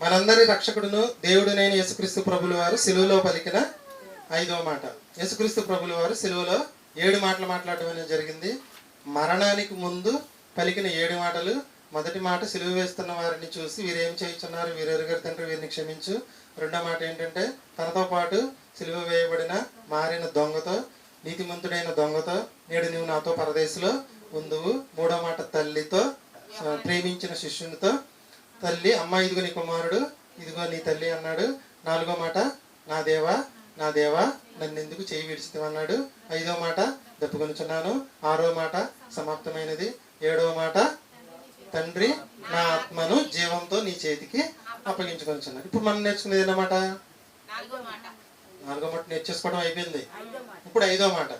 మనందరి రక్షకుడును దేవుడునైన యేసుక్రీస్తు ప్రభుల వారు సిలువలో పలికిన ఐదవ మాట. యేసుక్రీస్తు ప్రభుల వారు సిలువలో ఏడు మాటలు మాట్లాడడం అనేది జరిగింది. మరణానికి ముందు పలికిన ఏడు మాటలు మొదటి మాట సిలువ వేస్తున్న వారిని చూసి వీరేం చేయించున్నారు? వీరెరుగారు తండ్రి వీరిని క్షమించు. రెండో మాట ఏంటంటే తనతో పాటు సిలువ వేయబడిన మారిన దొంగతో నీతిమంతుడైన దొంగతో నేడు నువ్వు నాతో పరదేశంలో ఉందువు. మూడో మాట తల్లితో ప్రేమించిన శిష్యునితో తల్లి అమ్మ ఇదిగో నీ కుమారుడు ఇదిగో నీ తల్లి అన్నాడు. నాలుగో మాట నా దేవా నా దేవా నన్ను ఎందుకు చేయి విడిచితమన్నాడు ఐదో మాట దప్పుకొనుచున్నాను. ఆరో మాట సమాప్తమైనది. ఏడవ మాట తండ్రి నా ఆత్మను జీవంతో నీ చేతికి అప్పగించుకొనిచున్నాను ఇప్పుడు మనం నేర్చుకునేది ఏదన్నమాట నాలుగో మాట. నేర్చేసుకోవడం అయిపోయింది. ఇప్పుడు ఐదో మాట.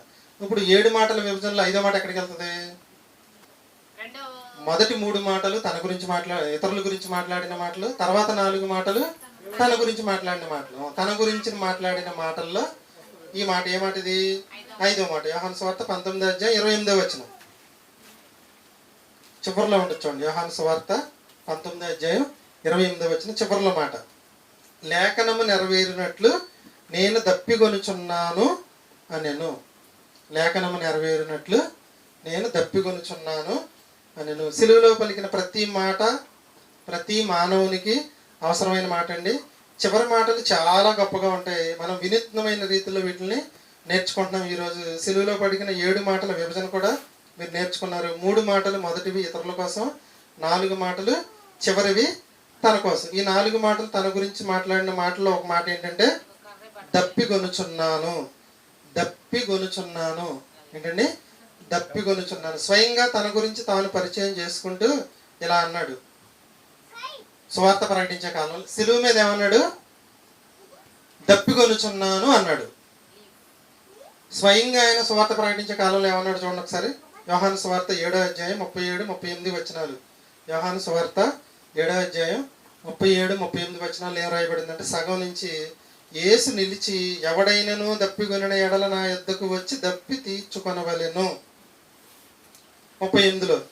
ఇప్పుడు ఏడు మాటల విభజనలో ఐదో మాట ఎక్కడికి వెళ్తుంది? రెండో మొదటి మూడు మాటలు తన గురించి మాట్లా ఇతరుల గురించి మాట్లాడిన మాటలు తర్వాత నాలుగు మాటలు తన గురించి మాట్లాడిన మాటలు. తన గురించి మాట్లాడిన మాటల్లో ఈ మాట ఏ మాట ఇది? ఐదో మాట. యోహాన్ స్వార్త పంతొమ్మిది అధ్యాయం ఇరవై ఎనిమిదో వచ్చిన చివరిలో ఉండొచ్చు చూడండి. యోహాను స్వార్త పంతొమ్మిది అధ్యాయం ఇరవై ఎనిమిదో వచ్చిన చివరిలో మాట. లేఖనము నెరవేరినట్లు నేను దప్పిగొనుచున్నాను అనెను. లేఖనము నెరవేరినట్లు నేను దప్పిగొనుచున్నాను నేను సిలువలో పలికిన ప్రతి మాట ప్రతి మానవునికి అవసరమైన మాట అండి చివరి మాటలు చాలా గొప్పగా ఉంటాయి. మనం వినూత్నమైన రీతిలో వీటిని నేర్చుకుంటున్నాం. ఈరోజు సిలువలో పలికిన ఏడు మాటల విభజన కూడా మీరు నేర్చుకున్నారు. మూడు మాటలు మొదటివి ఇతరుల కోసం నాలుగు మాటలు చివరివి తన కోసం. ఈ నాలుగు మాటలు తన గురించి మాట్లాడిన మాటల్లో ఒక మాట ఏంటంటే దప్పి కొనుచున్నాను దప్పి గొనుచున్నాను ఏంటండి? దప్పిగొనుచున్నాను స్వయంగా తన గురించి తాను పరిచయం చేసుకుంటూ ఇలా అన్నాడు. సువార్త ప్రకటించే కాలం సిలువు మీద ఏమన్నాడు? దప్పిగొనుచున్నాను అన్నాడు. స్వయంగా ఆయన సువార్త ప్రకటించే కాలంలో ఏమన్నాడు చూడండి ఒకసారి. వ్యవహాన సువార్త ఏడో అధ్యాయం ముప్పై ఏడు ముప్పై ఎనిమిది వచనాలు. వ్యవహాన సువార్త ఏడో అధ్యాయం ముప్పై ఏడు ముప్పై ఎనిమిది వచనాలు ఏం రాయబడిందంటే సగం నుంచి ఏసు నిలిచి ఎవడైనను దప్పిగొనిన ఎడల నా ఎద్దకు వచ్చి దప్పి తీర్చుకొనవలెను. ముప్పై ఎనిమిదిలో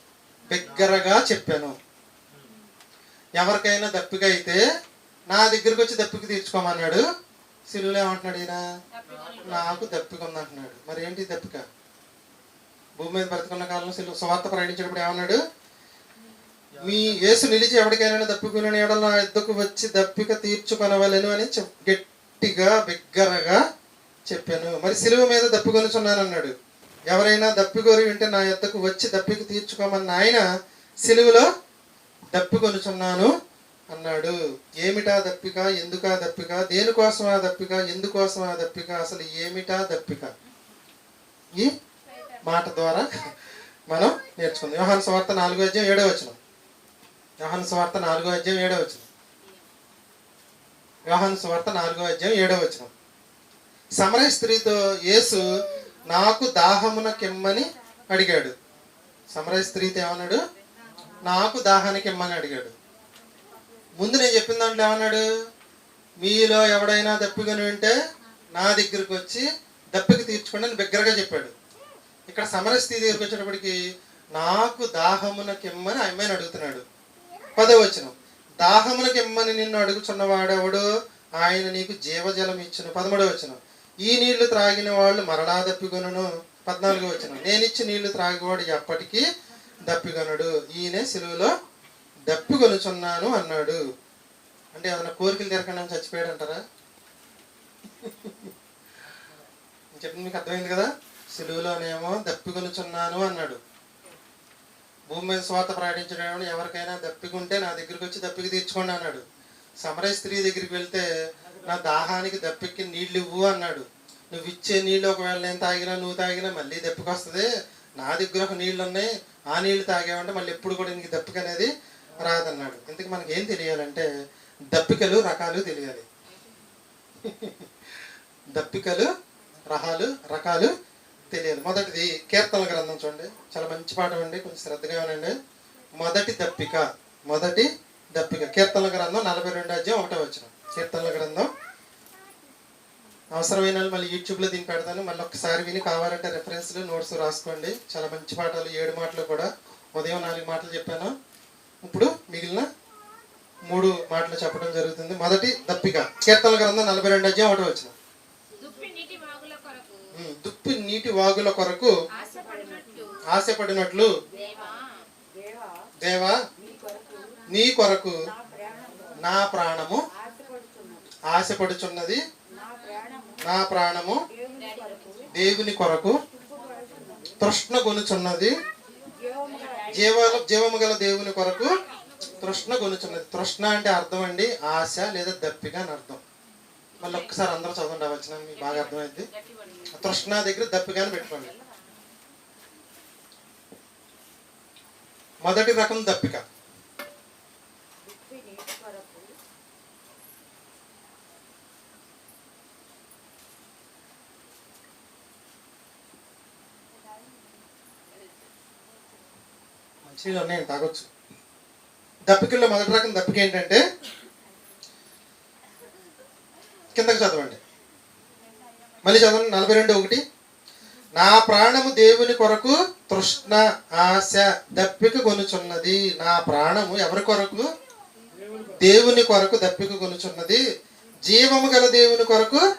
బిగ్గరగా చెప్పాను. ఎవరికైనా దప్పిక అయితే నా దగ్గరికి వచ్చి దప్పిక తీర్చుకోమన్నాడు. సిలువులో ఏమంటున్నాడు ఈయన? నాకు దప్పిక ఉందంటున్నాడు. మరి ఏంటి దప్పిక? భూమి మీద బ్రతుకున్న కాలంలో సిల్లు సువార్త ప్రయాణించేటప్పుడు ఏమన్నాడు? మీ యేసు నిలిచి ఎవరికైనా దప్పికుని ఎవడ నా ఎద్దకు వచ్చి దప్పిక తీర్చుకొనవలను అని చెప్ గట్టిగా బిగ్గరగా చెప్పాను. మరి సిలువ మీద దప్పికొనుచున్నాను అన్నాడు ఎవరైనా దప్పికొరి వింటే నా యొద్దకు వచ్చి దప్పికి తీర్చుకోమన్న ఆయన సెలువులో దప్పికొనుచున్నాను అన్నాడు. ఏమిటా దప్పిక? ఎందుకా దప్పిక? దేనికోసం ఆ దప్పిక? ఎందుకోసం ఆ దప్పిక? అసలు ఏమిటా దప్పిక? ఈ మాట ద్వారా మనం నేర్చుకుందాం. యోహాను స్వార్థ నాలుగో అధ్యాయం ఏడో వచ్చిన యోహాను స్వార్థ నాలుగో అధ్యాయం ఏడో వచ్చిన యోహాను స్వార్థ నాలుగో అధ్యాయం ఏడో వచ్చిన సమరయ స్త్రీతో యేసు నాకు దాహమున కిమ్మని అడిగాడు. సమరయ స్త్రీతో ఏమన్నాడు? నాకు దాహానికి ఇమ్మని అడిగాడు. ముందు నేను చెప్పిన దాంట్లో ఏమన్నాడు? మీలో ఎవడైనా దప్పికొని ఉంటే నా దగ్గరికి వచ్చి దప్పికి తీర్చుకోండి అని బిగ్గరగా చెప్పాడు. ఇక్కడ సమరస్థితి దగ్గరికి వచ్చేటప్పటికి నాకు దాహమునకి ఇమ్మని ఆ అమ్మాయిని అడుగుతున్నాడు. పదో వచనం. దాహమునకి ఇమ్మని నిన్ను అడుగుచున్నవాడెవడు ఆయన నీకు జీవజలం ఇచ్చును. పదమూడవ వచనం. ఈ నీళ్ళు త్రాగిన వాళ్ళు మరలా దప్పికొనును పద్నాలుగు వచ్చిన నేనిచ్చి నీళ్ళు త్రాగేవాడు ఎప్పటికీ దప్పికొనడు. ఈయనే సిలువలో దప్పికొనుచున్నాను అన్నాడు. అంటే ఏదైనా కోరికలు తీరకుండా చచ్చిపోయాడు అంటారా చెప్పింది మీకు అర్థమైంది కదా? సిలువలోనేమో దప్పికొనుచున్నాను అన్నాడు. భూమి మీద స్వాత ప్రకటించడం ఎవరికైనా దప్పికుంటే నా దగ్గరికి వచ్చి దప్పికి తీర్చుకోండి అన్నాడు. సమరయ స్త్రీ దగ్గరికి వెళ్తే నా దాహానికి దప్పెక్కి నీళ్ళు ఇవ్వు అన్నాడు. నువ్వు ఇచ్చే నీళ్ళు ఒకవేళ నేను తాగినా నువ్వు తాగినా మళ్ళీ దెప్పకొస్తుంది నా దగ్గర ఒక నీళ్ళు ఉన్నాయి ఆ నీళ్ళు తాగామంటే మళ్ళీ ఎప్పుడు కూడా నీకు దప్పిక అనేది రాదన్నాడు. ఇంతకు మనకి ఏం తెలియాలంటే దప్పికలు రకాలు తెలియాలి. దప్పికలు రహాలు రకాలు తెలియాలి. మొదటిది కీర్తన గ్రంథం చూడండి. చాలా మంచి పాఠం అండి. కొంచెం శ్రద్ధగా వినండి. మొదటి దప్పిక మొదటి దప్పిక కీర్తన గ్రంథం నలభై రెండు అధ్యాయం ఒకటో వచ్చిన కీర్తనల గ్రంథం. అవసరమైన మళ్ళీ యూట్యూబ్లో దీన్ని పెడతాను. మళ్ళీ ఒకసారి విని కావాలంటే రెఫరెన్స్లు నోట్స్ రాసుకోండి. చాలా మంచి పాఠాలు ఏడు మాటలు కూడా. ఉదయం నాలుగు మాటలు చెప్పాను. ఇప్పుడు మిగిలిన మూడు మాటలు చెప్పడం జరుగుతుంది. మొదటి దప్పిక. కీర్తన గ్రంథం నలభై రెండు అధ్యాయం ఒకటి వచ్చిన. దుప్పి నీటి వాగుల కొరకు. దుప్పి నీటి వాగుల కొరకు ఆశపడినట్లు. ఆశపడినట్లు. దేవా. దేవా. దేవా నీ కొరకు నీ కొరకు నా ప్రాణము నా ప్రాణము ఆశపడుతున్నది ఆశపడుచున్నది నా ప్రాణము నా ప్రాణము దేవుని కొరకు. తృష్ణ గల జీవాల జీవము గల దేవుని కొరకు తృష్ణ కొనుచున్నది తృష్ణ అంటే అర్థం అండి ఆశ లేదా దప్పిక అని అర్థం. మళ్ళీ ఒక్కసారి అందరూ చదవండి వచ్చిన మీకు బాగా అర్థమైంది. తృష్ణ దగ్గర దప్పిక అని పెట్టుకోండి. మొదటి రకం దప్పిక దుప్పి నీటి కొరకు మంచిగా ఉన్నాయండి తాగొచ్చు. దప్పికల్లో మొదటి రకం దప్పిక ఏంటంటే? కిందకి చదవండి. మళ్ళీ చదవండి. నలభై రెండు ఒకటి. నా ప్రాణము దేవుని కొరకు తృష్ణ ఆశ దప్పిక కొనుచున్నది. నా ప్రాణము ఎవరి కొరకు? దేవుని కొరకు దప్పిక కొనుచున్నది. జీవము గల దేవుని కొరకు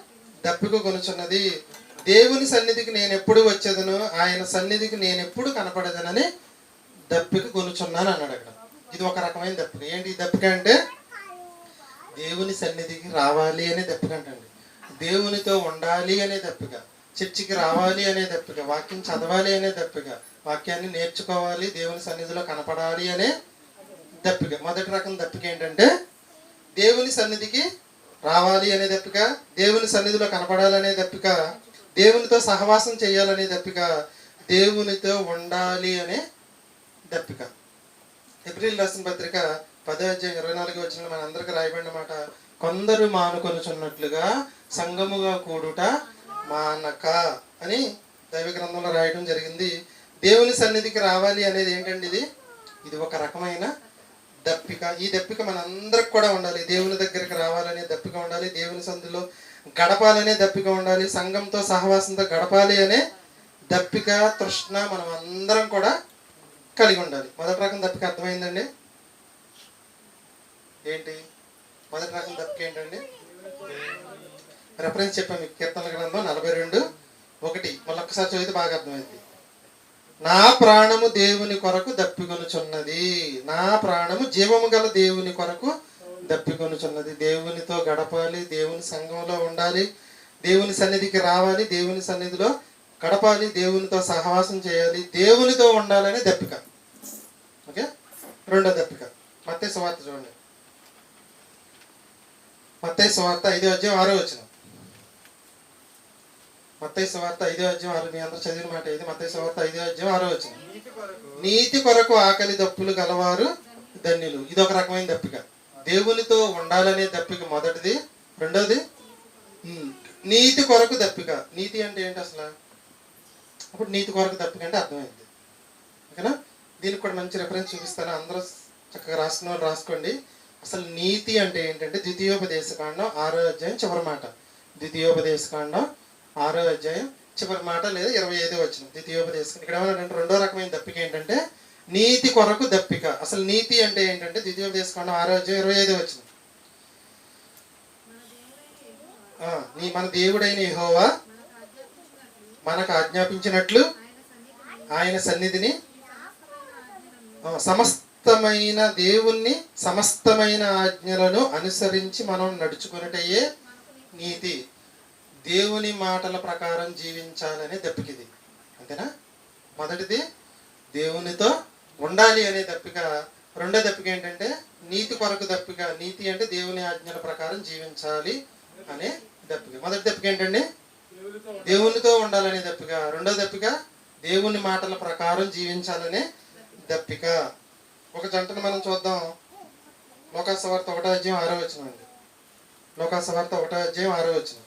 దప్పిక కొనుచున్నది. దేవుని సన్నిధికి నేను ఎప్పుడు వచ్చేదను? ఆయన సన్నిధికి నేను ఎప్పుడు కనపడదనని దప్పిక కొనుచున్నాను అన్నాడు అక్కడ. ఇది ఒక రకమైన దప్పిక. ఏంటి ఈ దప్పిక అంటే? దేవుని సన్నిధికి రావాలి అనే దప్పిక అంటండి. దేవునితో ఉండాలి అనే దప్పిక చర్చికి రావాలి అనే దప్పిక వాక్యం చదవాలి అనే దప్పిక వాక్యాన్ని నేర్చుకోవాలి దేవుని సన్నిధిలో కనపడాలి అనే దప్పిక. మొదటి రకం దప్పిక ఏంటంటే దేవుని సన్నిధికి రావాలి అనే దప్పిక దేవుని సన్నిధిలో కనపడాలనే దప్పిక దేవునితో సహవాసం చేయాలనే దప్పిక దేవునితో ఉండాలి అనే దప్పిక ఏప్రిల్ రాసిన పత్రిక పదో అధ్యాయం ఇరవై నాలుగు వచ్చిన మన అందరికి రాయబడిన మాట కొందరు మానుకొనుచున్నట్లుగా సంగముగా కూడుట మానక అని దైవ గ్రంథంలో రాయడం జరిగింది. దేవుని సన్నిధికి రావాలి అనేది ఏంటండి ఇది? ఇది ఒక రకమైన దప్పిక. ఈ దప్పిక మనందరికి కూడా ఉండాలి. దేవుని దగ్గరికి రావాలనే దప్పిక ఉండాలి. దేవుని సందులో గడపాలనే దప్పిక ఉండాలి. సంఘంతో సహవాసంతో గడపాలి అనే దప్పిక తృష్ణ మనం అందరం కూడా కలిగి ఉండాలి. మొదటి రకం దప్పిక అర్థమైందండి? ఏంటి? మొదటి రకం దప్పిక ఏంటండి? రెఫరెన్స్ చెప్పాను మీకు. కీర్తన గ్రంథం నలభై రెండు ఒకటి. మళ్ళీ ఒక్కసారి చదివితే బాగా అర్థమైంది. నా ప్రాణము దేవుని కొరకు దప్పికొనుచున్నది. నా ప్రాణము జీవము గల దేవుని కొరకు దప్పికొనుచున్నది. దేవునితో గడపాలి దేవుని సంఘంలో ఉండాలి దేవుని సన్నిధికి రావాలి దేవుని సన్నిధిలో గడపాలి దేవునితో సహవాసం చేయాలి దేవునితో ఉండాలని దప్పిక. రెండో దప్పిక మత్తే సువార్త చూడండి. మత్తయి సువార్త ఐదో అధ్యాయం ఆరో వచ్చిన మత్తయి సువార్త ఐదో అధ్యాయం ఆరు మీ అందరూ చదివిన మాట ఇది మత్తయి సువార్త ఐదో అధ్యాయం ఆరో వచ్చిన నీతి కొరకు. ఆకలి దప్పులు గలవారు ధన్యులు. ఇది ఒక రకమైన దప్పిక. దేవునితో ఉండాలనే దప్పిక మొదటిది. రెండోది నీతి కొరకు దప్పిక. నీతి అంటే ఏంటి అసలు? అప్పుడు నీతి కొరకు దప్పిక అంటే అర్థమైంది. ఓకేనా? దీనికి కూడా మంచి రెఫరెన్స్ చూపిస్తాను అందరూ చక్కగా రాసిన వాళ్ళు రాసుకోండి. అసలు నీతి అంటే ఏంటంటే ద్వితీయోపదేశకాండం ఆరో అధ్యాయం చివరి మాట. ద్వితీయోపదేశకాండం ఆరో అధ్యాయం చివరి మాట లేదా ఇరవై ఐదో వచ్చిన ద్వితీయోపదేశం ఇక్కడ ఏమన్నాడంటే రెండో రకమైన దప్పిక ఏంటంటే నీతి కొరకు దప్పిక. అసలు నీతి అంటే ఏంటంటే ద్వితీయోపదేశకాండం ఆరో అధ్యాయం ఇరవై ఐదో వచ్చిన నీ మన దేవుడైన యహోవా మనకు ఆజ్ఞాపించినట్లు ఆయన సన్నిధిని సమస్తమైన దేవుణ్ణి సమస్తమైన ఆజ్ఞలను అనుసరించి మనం నడుచుకున్నటయే నీతి. దేవుని మాటల ప్రకారం జీవించాలనే దప్పికిది. అంతేనా? మొదటిది దేవునితో ఉండాలి అనే దప్పిక. రెండో దప్పిక ఏంటంటే నీతి కొరకు దప్పిక. నీతి అంటే దేవుని ఆజ్ఞల ప్రకారం జీవించాలి అనే దప్పిక. మొదటి దప్పిక ఏంటండి? దేవునితో ఉండాలనే దప్పిక. రెండో దప్పిక దేవుని మాటల ప్రకారం జీవించాలనే దప్పిక ఒక జంటను మనం చూద్దాం. లోకాసవార్త ఒకటో అధ్యాయం ఆరో వచ్చిన అండి. లోకాసవార్త ఒకటో అధ్యాయం ఆరో వచ్చిన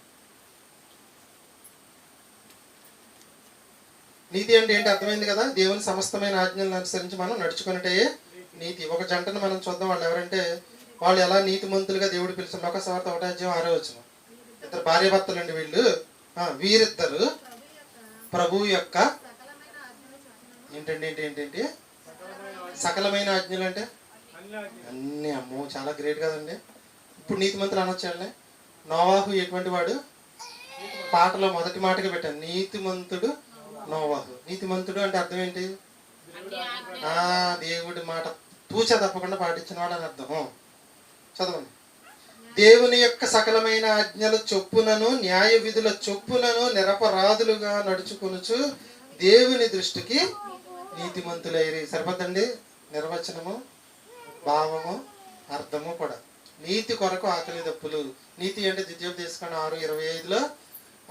నీతి అంటే ఏంటి అర్థమైంది కదా? దేవుని సమస్తమైన ఆజ్ఞలను అనుసరించి మనం నడుచుకున్నట్టే నీతి. ఒక జంటను మనం చూద్దాం. వాళ్ళు ఎవరంటే వాళ్ళు ఎలా నీతిమంతులుగా దేవుడు పిలిచిన లోకాసవార్త ఒకటో అధ్యాయం ఆరో వచ్చిన ఇద్దరు భార్య భర్తలండి వీళ్ళు. ఆ, వీరిద్దరు ప్రభు యొక్క ఏంటండి ఏంటి ఏంటి ఏంటి? సకలమైన ఆజ్ఞలు అంటే? అన్నీ అమ్మో చాలా గ్రేట్ కదండి. ఇప్పుడు నీతి మంత్రులు అనొచ్చండి నోవాహు ఎటువంటి వాడు? పాటలో మొదటి మాటగా పెట్టాను. నీతిమంతుడు నోవాహు. నీతిమంతుడు అంటే అర్థం ఏంటి? ఆ దేవుడి మాట తూచ తప్పకుండా పాటించిన వాడు అని అర్థం. చదవండి. దేవుని యొక్క సకలమైన ఆజ్ఞల చొప్పునను న్యాయ విధుల చొప్పునను నిరపరాధులుగా నడుచుకొనుచు దేవుని దృష్టికి నీతిమంతులైరి సరిపోద్దండి? నిర్వచనము భావము అర్థము కూడా. నీతి కొరకు ఆకలి దప్పులు. నీతి అంటే ద్వితీయోపదేశకాండ ఆరు ఇరవై ఐదులో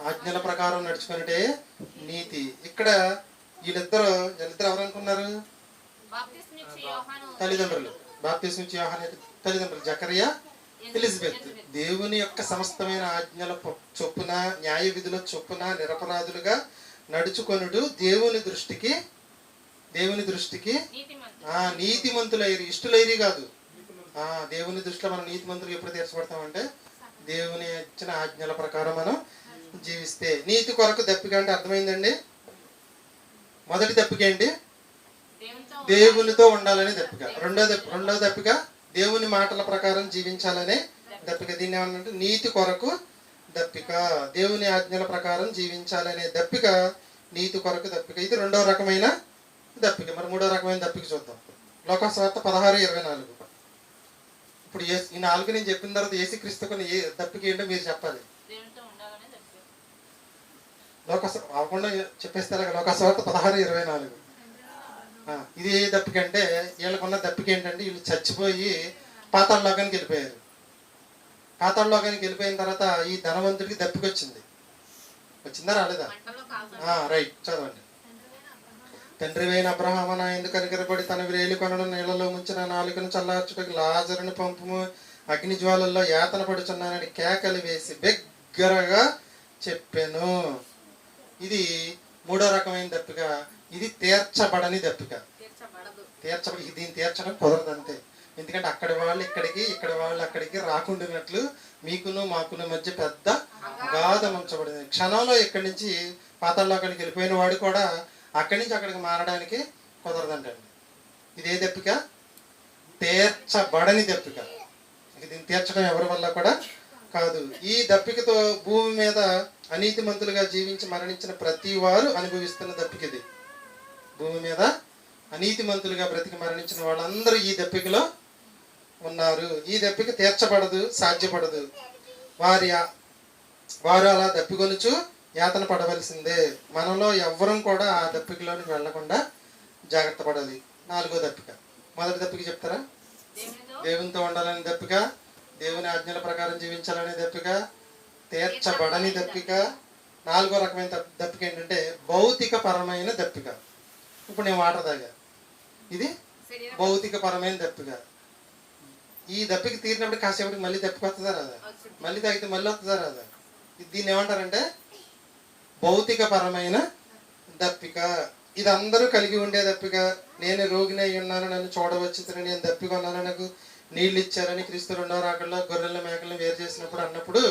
ఆజ్ఞల ప్రకారం నడుచుకున్నట్టే నీతి. ఇక్కడ వీళ్ళిద్దరు వీళ్ళిద్దరు ఎవరు అనుకున్నారు బాప్తిస్మిచ్చి యోహాను. తల్లిదండ్రులు. బాప్తిస్మ ఇచ్చే యోహాను తల్లిదండ్రులు. జకరియా ఎలిజబెత్. దేవుని యొక్క సమస్తమైన ఆజ్ఞల చొప్పున న్యాయ విధుల చొప్పున నిరపరాధులుగా నడుచుకొనుడు దేవుని దృష్టికి దేవుని దృష్టికి నీతిమంతులైరి ఇష్టులైరి కాదు. ఆ దేవుని దృష్టిలో మనం నీతిమంతులు ఎప్పుడు తీర్చబడతామంటే దేవుని ఇచ్చిన ఆజ్ఞల ప్రకారం మనం జీవిస్తే. నీతి కొరకు దప్పిక అంటే అర్థమైందండి? మొదటి దప్పిక ఏంటి? దేవునితో ఉండాలని దప్పిక. రెండో రెండో దప్పిక దేవుని మాటల ప్రకారం జీవించాలనే దప్పిక. దీన్ని ఏమన్నంటే నీతి కొరకు దప్పిక. దేవుని ఆజ్ఞల ప్రకారం జీవించాలనే దప్పిక నీతి కొరకు దప్పిక. ఇది రెండో రకమైన దప్పిక మరి మూడో రకమైన దప్పిక చూద్దాం. లోకస్వార్త పదహారు ఇరవై నాలుగు. ఇప్పుడు ఈ నాలుగు నేను చెప్పిన తర్వాత ఏసుక్రీస్తుకుని ఏ దప్పిక ఏంటో మీరు చెప్పాలి. లోకస అవ్వకుండా చెప్పేస్తారు? లోకస్వార్త పదహారు ఇరవై నాలుగు. ఆ, ఇది ఏ దప్పిక అంటే వీళ్ళకున్న దప్పిక ఏంటంటే వీళ్ళు చచ్చిపోయి పాతాళ లోకానికి వెళ్ళిపోయారు. పాతాళ లోకానికి వెళ్ళిపోయిన తర్వాత ఈ ధనవంతుడికి దప్పిక వచ్చింది. వచ్చిందా రాలేదా? రైట్. చదవండి. తండ్రి అయిన అబ్రహామ నా ఎందుకు కనికరపడి తన వేలు కొనను నీళ్ళలో ముంచిన నాలుకను చల్లార్చుటకు లాజరుని పంపుము అగ్ని జ్వాలల్లో యాతన పడుచున్నానని కేకలు వేసి బిగ్గరగా చెప్పాను. ఇది మూడో రకమైన దప్పిక. ఇది తీర్చబడని దప్పిక. తీర్చబడి దీన్ని తీర్చడం కుదరదు అంతే. ఎందుకంటే అక్కడి వాళ్ళు ఇక్కడికి ఇక్కడ వాళ్ళు అక్కడికి రాకుండానట్లు మీకును మాకును మధ్య పెద్ద అగాధం ఉంచబడింది. క్షణంలో ఇక్కడి నుంచి పాతాళలోకానికి వెళ్ళిపోయిన వాడు కూడా అక్కడి నుంచి అక్కడికి మారడానికి కుదరదంటండి ఇది ఏ దప్పిక తీర్చబడని దప్పిక. ఇక దీన్ని తీర్చడం ఎవరి వల్ల కూడా కాదు. ఈ దప్పికతో భూమి మీద అనీతి మంతులుగా జీవించి మరణించిన ప్రతి వారు అనుభవిస్తున్న దప్పిక ఇది. భూమి మీద అనీతి మంతులుగా బ్రతికి మరణించిన వాళ్ళందరూ ఈ దప్పికలో ఉన్నారు. ఈ దప్పిక తీర్చబడదు సాధ్యపడదు. వారి వారు అలా దప్పికొనుచు యాతన పడవలసిందే. మనలో ఎవ్వరం కూడా ఆ దప్పికలోనికి వెళ్ళకుండా జాగ్రత్త పడాలి. నాలుగో దప్పిక. మొదటి దప్పిక చెప్తారా? దేవునితో? ఉండాలని దప్పిక దేవుని ఆజ్ఞల ప్రకారం జీవించాలనే దప్పిక తీర్చబడని దప్పిక. నాలుగో రకమైన దప్- దప్పిక ఏంటంటే భౌతిక పరమైన దప్పిక. ఇప్పుడు నేను వాటర్ తాగా. ఇది భౌతిక పరమైన దప్పిక. ఈ దప్పిక తీరినప్పుడు కాసేపటికి మళ్ళీ దప్పిక వస్తుందా రాదా. మళ్ళీ తాగితే మళ్ళీ వస్తుందా రాదా? దీన్ని ఏమంటారంటే భౌతిక పరమైన దప్పిక. ఇది అందరూ కలిగి ఉండే దప్పిక. నేను రోగిని అయి ఉన్నాను నన్ను చూడవచ్చు ఇతను నేను దప్పిక ఉన్నాను నాకు నీళ్ళు ఇచ్చారని క్రీస్తు ఉన్నారు అక్కడ గొర్రెల మేకలను వేరు చేసినప్పుడు అన్నప్పుడు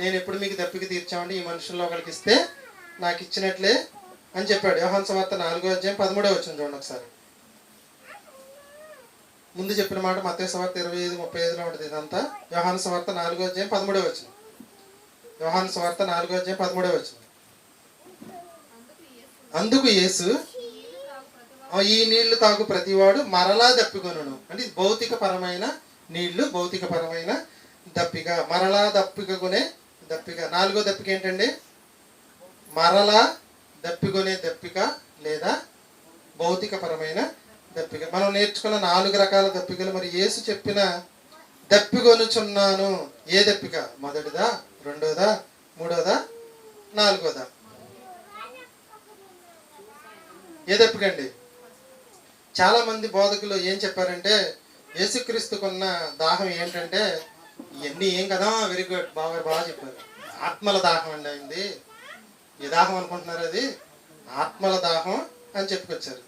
నేను ఎప్పుడు మీకు దప్పిక తీర్చామండి? ఈ మనుషుల్లో ఒకరికి ఇస్తే నాకు ఇచ్చినట్లే అని చెప్పాడు. యోహాన్ వార్త నాలుగో అధ్యాయం పదమూడో వచ్చింది చూడండి ఒకసారి. ముందు చెప్పిన మాట మత్తే వార్త ఇరవై ఐదు ముప్పై ఐదులో ఉంటుంది ఇదంతా. యోహాన్ వార్త నాలుగో అధ్యాయం పదమూడో వచ్చింది యోహాన్ వార్త నాలుగో అధ్యాయం పదమూడో వచ్చింది అందుకు యేసు ఈ నీళ్ళు తాగు ప్రతివాడు మరలా దప్పికొనను. అంటే భౌతిక పరమైన నీళ్ళు భౌతిక పరమైన దప్పిక. మరలా దప్పికొనే దప్పిక. నాలుగో దప్పిక ఏంటండి? మరలా దప్పికొనే దప్పిక లేదా భౌతిక పరమైన దప్పిక. మనం నేర్చుకున్న నాలుగు రకాల దప్పికలు మరి యేసు చెప్పిన దప్పికొనుచున్నాను. ఏ దప్పిక? మొదటిదా? రెండోదా? మూడోదా? నాలుగోదా? ఏ దప్పికండి బోధకులు ఏం చెప్పారంటే యేసుక్రీస్తుకున్న దాహం ఏంటంటే ఇవన్నీ ఏం కదా వెరీ గుడ్ బాగా బాగా చెప్పారు. ఆత్మల దాహం అండి అయింది. ఏ దాహం అనుకుంటున్నారు అది? ఆత్మల దాహం అని చెప్పుకొచ్చారు.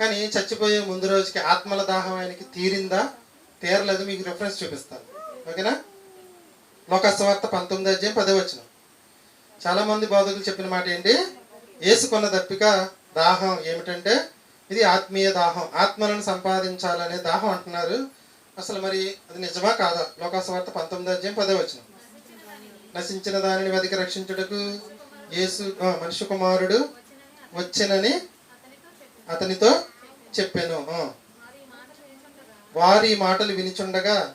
కానీ చచ్చిపోయే ముందు రోజుకి ఆత్మల దాహం ఆయనకి తీరిందా? తీరలేదు మీకు రిఫరెన్స్ చూపిస్తాను. ఓకేనా? లోకస్వార్త పంతొమ్మిది అధ్యాయం పదే వచ్చిన చాలామంది బోధకులు చెప్పిన మాట ఏంటి? వేసుకున్న తప్పిక దాహం ఏమిటంటే ఇది ఆత్మీయ దాహం ఆత్మలను సంపాదించాలనే దాహం అంటున్నారు. అసలు మరి అది నిజమా కాదా? లోకాసువార్త పంతొమ్మిది అధ్యాయం పదే వచ్చిన నశించిన దానిని వెతికి రక్షించుటకు యేసు మనిషి కుమారుడు వచ్చినని అతనితో చెప్పాను. వారి మాటలు వినిచుండగా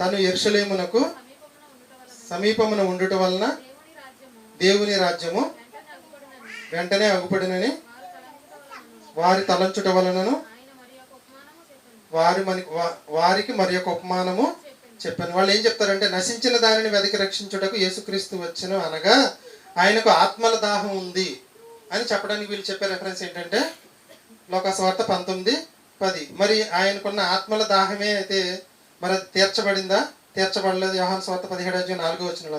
తను ఎరుసలేమునకు సమీపమున ఉండుట వలన దేవుని రాజ్యము వెంటనే అగుపడినని వారి తలంచుట వలనను వారి మనకి వారికి మరి యొక్క ఉపమానము చెప్పాను. వాళ్ళు ఏం చెప్తారంటే నశించిన దానిని వెతికి రక్షించుటకు యేసుక్రీస్తు వచ్చిన అనగా ఆయనకు ఆత్మల దాహం ఉంది అని చెప్పడానికి వీళ్ళు చెప్పే రెఫరెన్స్ ఏంటంటే లోకస్వార్త పంతొమ్మిది పది. మరి ఆయనకున్న ఆత్మల దాహమే అయితే మరి తీర్చబడిందా? తీర్చబడలేదు. యోహాన్ స్వార్త పదిహేడు నాలుగో వచ్చిన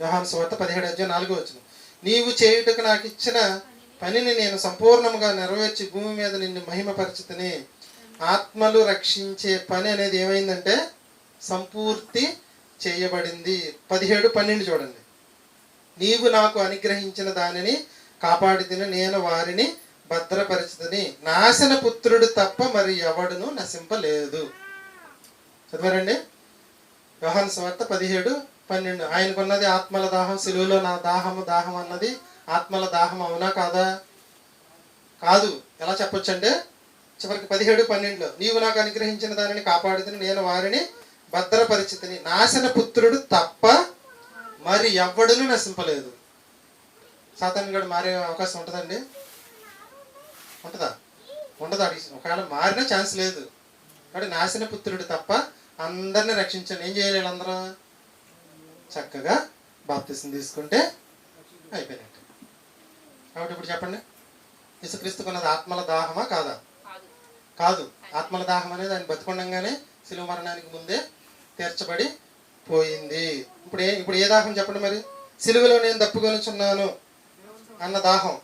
ఉందండి సువార్త పదిహేడు అధ్యాయం నాలుగో వచ్చిన నీవు చేయుటకు నాకు ఇచ్చిన పనిని నేను సంపూర్ణంగా నెరవేర్చి భూమి మీద నిన్ను మహిమపరిచితిని. ఆత్మలు రక్షించే పని అనేది ఏమైందంటే సంపూర్తి చేయబడింది. పదిహేడు పన్నెండు చూడండి. నీవు నాకు అనుగ్రహించిన దానిని కాపాడితిని నేను వారిని భద్రపరిచితిని. నాశన పుత్రుడు తప్ప మరి ఎవడును నశింపలేదు. చదివారండి. వ్యవహాన్ స్వార్త పదిహేడు పన్నెండు. ఆయనకున్నది ఆత్మల దాహం సిలువలో నా దాహము దాహం అన్నది ఆత్మల దాహం అవునా కాదా? కాదు. ఎలా చెప్పొచ్చు అంటే చివరికి పదిహేడు పన్నెండులో నీవు నాకు అనుగ్రహించిన దానిని కాపాడుతుని నేను వారిని భద్రపరిచితిని. నాశన పుత్రుడు తప్ప మరి ఎవ్వడును నశింపలేదు. సాతాన్ గడు మారే అవకాశం ఉంటుందండి? ఉంటుందా? ఉండదు అడిగి ఒకవేళ మారిన ఛాన్స్ లేదు. కాబట్టి నాశన పుత్రుడు తప్ప అందరిని రక్షించండి. ఏం చేయాలి వీళ్ళందరూ? చక్కగా బాప్తిసం తీసుకుంటే అయిపోయినట్టు. కాబట్టి ఇప్పుడు చెప్పండి. యేసుక్రీస్తుకున్నది ఆత్మల దాహమా కాదా? కాదు. కాదు. ఆత్మల దాహం అనేది ఆయన బతుకుండగానే శిలువ మరణానికి ముందే తీర్చబడి పోయింది. ఇప్పుడు ఏ ఇప్పుడు ఏ దాహం చెప్పండి మరి? సిలువలో నేను దప్పుకొనుచున్నాను అన్న దాహం.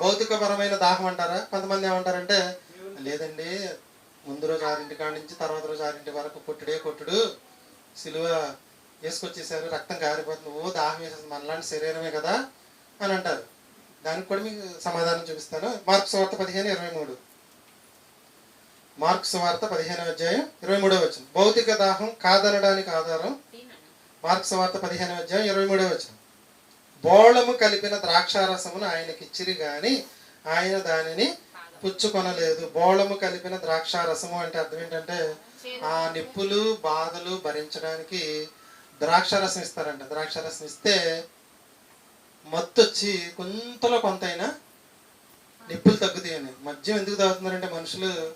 భౌతికపరమైన దాహం అంటారా? కొంతమంది ఏమంటారంటే లేదండి ముందు రోజు ఆరింటి కాడి నుంచి తర్వాత రోజు ఆరింటి వరకు కొట్టుడే కొట్టుడు. సిలువ వేసుకొచ్చేసారు రక్తం కారిపోతుంది. ఓ దాహం వేసేస్తుంది. మనలాంటి శరీరమే కదా అని అంటారు. దానికి కూడా మీకు సమాధానం చూపిస్తాను. మార్క్స్ వార్త పదిహేను ఇరవై మూడు. మార్క్స్ వార్త పదిహేను అధ్యాయం ఇరవై మూడో వచ్చిన భౌతిక దాహం కాదనడానికి ఆధారం మార్క్స్ వార్త పదిహేను అధ్యాయం ఇరవై మూడో వచ్చిన బోళము కలిపిన ద్రాక్షారసమును ఆయనకి ఇచ్చిరి గాని ఆయన దానిని పుచ్చుకొనలేదు. బోళము కలిపిన ద్రాక్షారసము అంటే అర్థం ఏంటంటే ఆ నిప్పులు బాధలు భరించడానికి ద్రాక్షారసం ఇస్తారంట. ద్రాక్షారసం ఇస్తే మత్తు వచ్చి కొంతలో కొంతైనా నిప్పులు తగ్గుతాయని. మద్యం ఎందుకు తాగుతున్నారంటే మనుషులు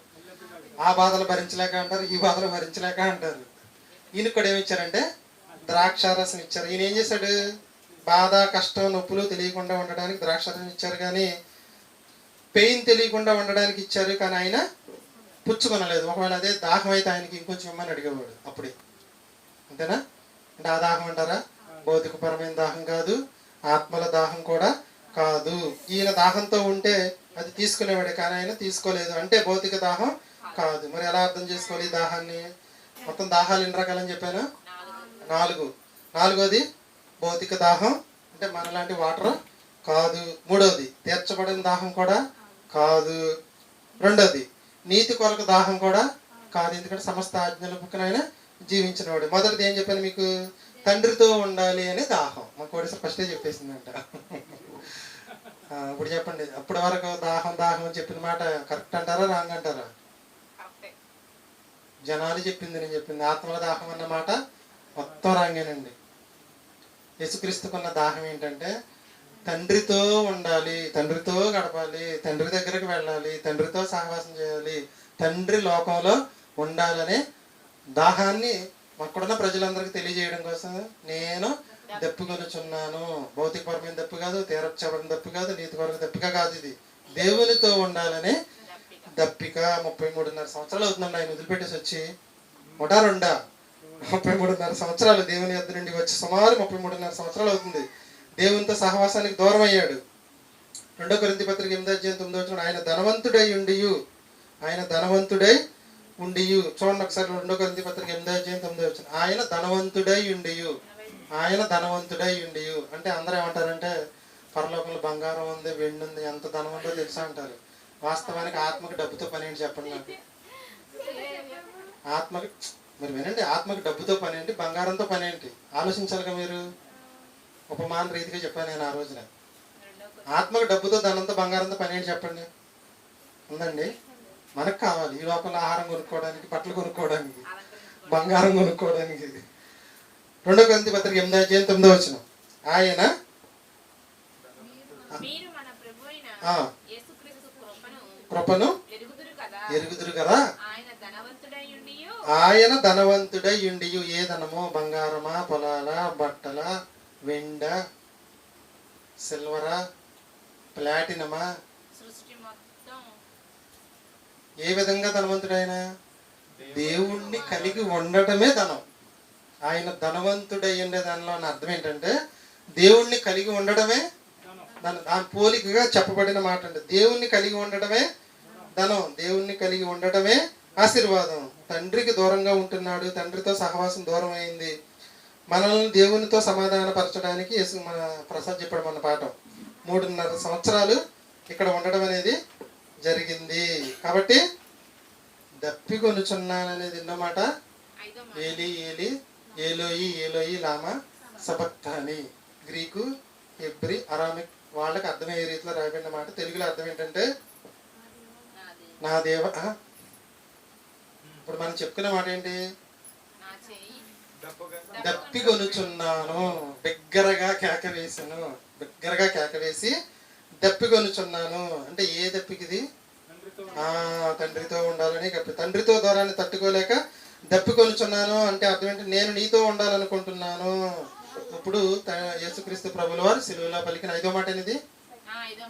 ఆ బాధలు భరించలేక అంటారు ఈ బాధలు భరించలేక అంటారు. ఈయన కూడా ఏమిచ్చారంటే ద్రాక్షారసం ఇచ్చారు. ఈయన ఏం చేశాడు? బాధ కష్టం నొప్పులు తెలియకుండా ఉండడానికి ద్రాక్షారసం ఇచ్చారు కానీ పెయిన్ తెలియకుండా ఉండడానికి ఇచ్చారు కానీ ఆయన పుచ్చుకొనలేదు. ఒకవేళ అదే దాహం అయితే ఆయనకి ఇంకొంచెం ఇమ్మని అడిగేవాడు అప్పుడే. అంతేనా? అంటే ఆ దాహం అంటారా? భౌతికపరమైన దాహం కాదు ఆత్మల దాహం కూడా కాదు. ఈయన దాహంతో ఉంటే అది తీసుకునేవాడు కానీ ఆయన తీసుకోలేదు. అంటే భౌతిక దాహం కాదు. మరి ఎలా అర్థం చేసుకోవాలి ఈ దాహాన్ని? మొత్తం దాహాలు ఎన్ని రకాలని చెప్పాను? నాలుగు. నాలుగోది భౌతిక దాహం అంటే మనలాంటి వాటర్ కాదు. మూడోది తీర్చబడిన దాహం కూడా కాదు. రెండోది నీతి కొరకు దాహం కూడా కాదు. ఎందుకంటే సమస్త ఆజ్ఞల పక్కన ఆయన జీవించినవాడు. మొదటిది ఏం చెప్పాను మీకు? తండ్రితో ఉండాలి అనే దాహం. మా కోడిస ఫస్టే చెప్పేసిందంట. ఇప్పుడు చెప్పండి. అప్పటి వరకు దాహం దాహం అని చెప్పిన మాట కరెక్ట్ అంటారా రాంగ్ అంటారా? జనాలు చెప్పింది నేను చెప్పింది. ఆత్మల దాహం అన్న మాట మొత్తం రాంగేనండి. యేసుక్రీస్తుకున్న దాహం ఏంటంటే తండ్రితో ఉండాలి తండ్రితో గడపాలి తండ్రి దగ్గరికి వెళ్ళాలి తండ్రితో సహవాసం చేయాలి తండ్రి లోకంలో ఉండాలనే దాహాన్ని అక్కడున్న ప్రజలందరికీ తెలియజేయడం కోసం నేను దప్పుకొనుచున్నాను భౌతికపరమైన దప్పు కాదు తీరచ్చబడిన దప్పు కాదు నీతి కొరకు దప్పిక కాదు ఇది. దేవునితో ఉండాలనే దప్పిక. ముప్పై మూడున్నర సంవత్సరాలు అవుతుందండి ఆయన వదిలిపెట్టేసి వచ్చి. ఒకటా రెండా? ముప్పై మూడున్నర సంవత్సరాలు దేవుని యొద్ద నుండి వచ్చి సుమారు ముప్పై మూడున్నర సంవత్సరాలు అవుతుంది. దేవునితో సహవాసానికి దూరం అయ్యాడు. రెండో కొరింథీ పత్రిక ఎనిమిది అధ్యాయం తొమ్మిది వచ్చిన ఆయన ధనవంతుడై ఉండి ఆయన ధనవంతుడై ఉండియు. చూడండి ఒకసారి రెండో కొరింథీ పత్రిక ఎనిమిదో అధ్యాయం తొమ్మిదో వచ్చిన. ఆయన ధనవంతుడై ఉండియు. ఆయన ధనవంతుడై ఉండియు. అంటే అందరూ ఏమంటారంటే పరలోకంలో బంగారం ఉంది వెండి ఉంది ఎంత ధనం ఉందో తెలుసా అంటారు. వాస్తవానికి ఆత్మకి డబ్బుతో పని ఏంటి చెప్పండి నాకు? ఆత్మకి మరి వినండి ఆత్మకి డబ్బుతో పని ఏంటి బంగారంతో పని ఏంటి? ఆలోచించాలిగా మీరు? ఉపమాన రీతిగా చెప్పాను నేను ఆ రోజున. ఆత్మకు డబ్బుతో ధనంతో బంగారంతో పని ఏంటి చెప్పండి? ఉందండి? మనకు కావాలి. ఈ లోపల ఆహారం కొనుక్కోవడానికి బట్టలు కొనుక్కోవడానికి బంగారం కొనుక్కోవడానికి. రెండో గ్రంథి పత్రిక ఎనిమిది అధ్యాయం తొమ్మిదో వచ్చిన ఆయన కృపను ఎరుగుదురు కదా? ఆయన ధనవంతుడై ఉండి ఏ ధనము? బంగారమా? పొలాల? బట్టల? వెండ? సిల్వరా? ప్లాటినమా? ఏ విధంగా ధనవంతుడైన? దేవుణ్ణి కలిగి ఉండటమే ధనం. ఆయన ధనవంతుడై ఉండే దానిలో అర్థం ఏంటంటే దేవుణ్ణి కలిగి ఉండడమే ధనం. దాని పోలికగా చెప్పబడిన మాట అంటే దేవుణ్ణి కలిగి ఉండడమే ధనం. దేవుణ్ణి కలిగి ఉండటమే ఆశీర్వాదం. తండ్రికి దూరంగా ఉంటున్నాడు. తండ్రితో సహవాసం దూరం అయింది. మనల్ని దేవునితో సమాధానపరచడానికి మన ప్రసాద్ చెప్పడం మన పాఠం. మూడున్నర సంవత్సరాలు ఇక్కడ ఉండడం అనేది జరిగింది. కాబట్టి దప్పి కొనుచున్నాననేది ఎన్నో మాట ఐదో మాట. ఏలి ఏలి ఏలోయి ఏలోయి లామా సబక్తాని గ్రీకు హెబ్రి అరామిక్ వాళ్ళకి అర్థమయ్యే రీతిలో రాయబడిన మాట. తెలుగులో అర్థం ఏంటంటే నా దేవ? ఇప్పుడు మనం చెప్పుకునే మాట ఏంటి? నా చేయి. దప్పి కొనుచున్నాను. బిగ్గరగా కేక వేసాను బిగ్గరగా కేక వేసి దప్పి కొనుచున్నాను అంటే ఏ దప్పికి ఇది ఆ తండ్రితో ఉండాలని తండ్రితో ద్వారాన్ని తట్టుకోలేక దప్పి కొనుచున్నాను అంటే అర్థం ఏంటి? నేను నీతో ఉండాలనుకుంటున్నాను. ఇప్పుడు యేసుక్రీస్తు ప్రభుల వారు సిలువలో పలికిన ఐదో మాట అనేది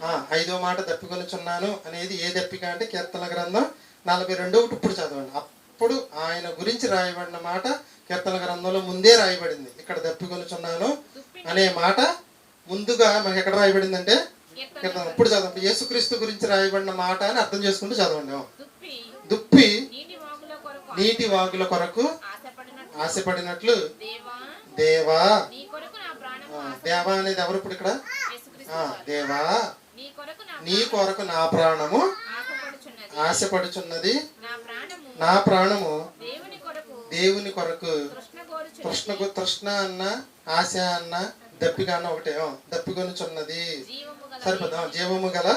ఆ, ఐదో మాట దప్పికొనుచున్నాను అనేది ఏ దప్పిక అంటే కీర్తన గ్రంథం నలభై రెండో ఒకటి ఇప్పుడు చదవండి. అప్పుడు ఆయన గురించి రాయబడిన మాట కీర్తన గ్రంథంలో ముందే రాయబడింది. ఇక్కడ దప్పికొనుచున్నాను దుప్పి అనే మాట ముందుగా మనకి ఎక్కడ రాయబడిందంటే కీర్తన కీర్తన ఇప్పుడు చదవండి. యేసుక్రీస్తు గురించి రాయబడిన మాట అని అర్థం చేసుకుంటూ చదవండి. దుప్పి. నీటి వాగుల కొరకు ఆశపడినట్లు. దేవా దేవా. అనేది ఎవరు ఇప్పుడు ఇక్కడ. దేవా. నీ కొరకు నా ప్రాణము ఆశపడుచున్నది. నా ప్రాణము దేవుని కొరకు తృష్ణకు తృష్ణ అన్న ఆశ అన్న దప్పిక అన్న ఒకటే దప్పికొనుచున్నది. సరిపోదా? జీవము గల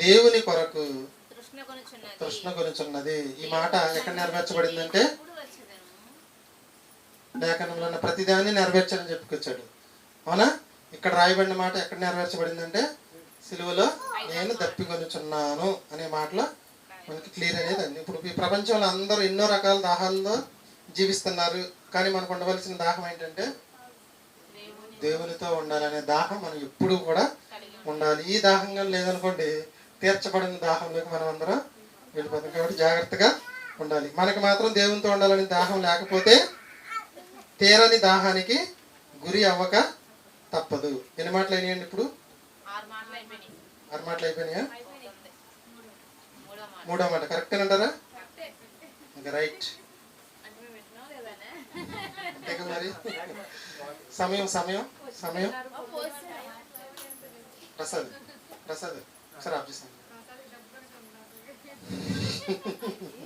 దేవుని కొరకు తృష్ణ కొనుచున్నది. ఈ మాట ఎక్కడ నెరవేర్చబడిందంటే? లేఖనంలో ఉన్న ప్రతిదాన్ని నెరవేర్చాలని చెప్పుకొచ్చాడు. అవునా? ఇక్కడ రాయబడిన మాట ఎక్కడ నెరవేర్చబడిందంటే? సిలువలో నేను దప్పికొనుచున్నాను అనే మాటలో మనకి క్లియర్ అనేది అండి ఇప్పుడు ఈ ప్రపంచంలో అందరూ ఎన్నో రకాల దాహాల్లో జీవిస్తున్నారు. కానీ మనకు ఉండవలసిన దాహం ఏంటంటే? దేవుని దేవునితో ఉండాలనే దాహం మనం ఎప్పుడూ కూడా ఉండాలి. ఈ దాహంగా లేదనుకోండి తీర్చబడిన దాహంలోకి మనం అందరం వెళ్ళిపోతాం. కాబట్టి జాగ్రత్తగా ఉండాలి. మనకి మాత్రం దేవునితో ఉండాలని దాహం లేకపోతే తీరని దాహానికి గురి అవ్వక తప్పదు. ఎన్ని మాటలు అయినాయండి ఇప్పుడు? ఆరు మాటలు అయిపోయినాయి. మూడో మాట. కరెక్ట్ అంటారా. ఇంకా రైట్. మరి? సమయం సమయం సమయం. ప్రసాద్ ప్రసాద్ ఒకసారి ఆఫ్ చేసాను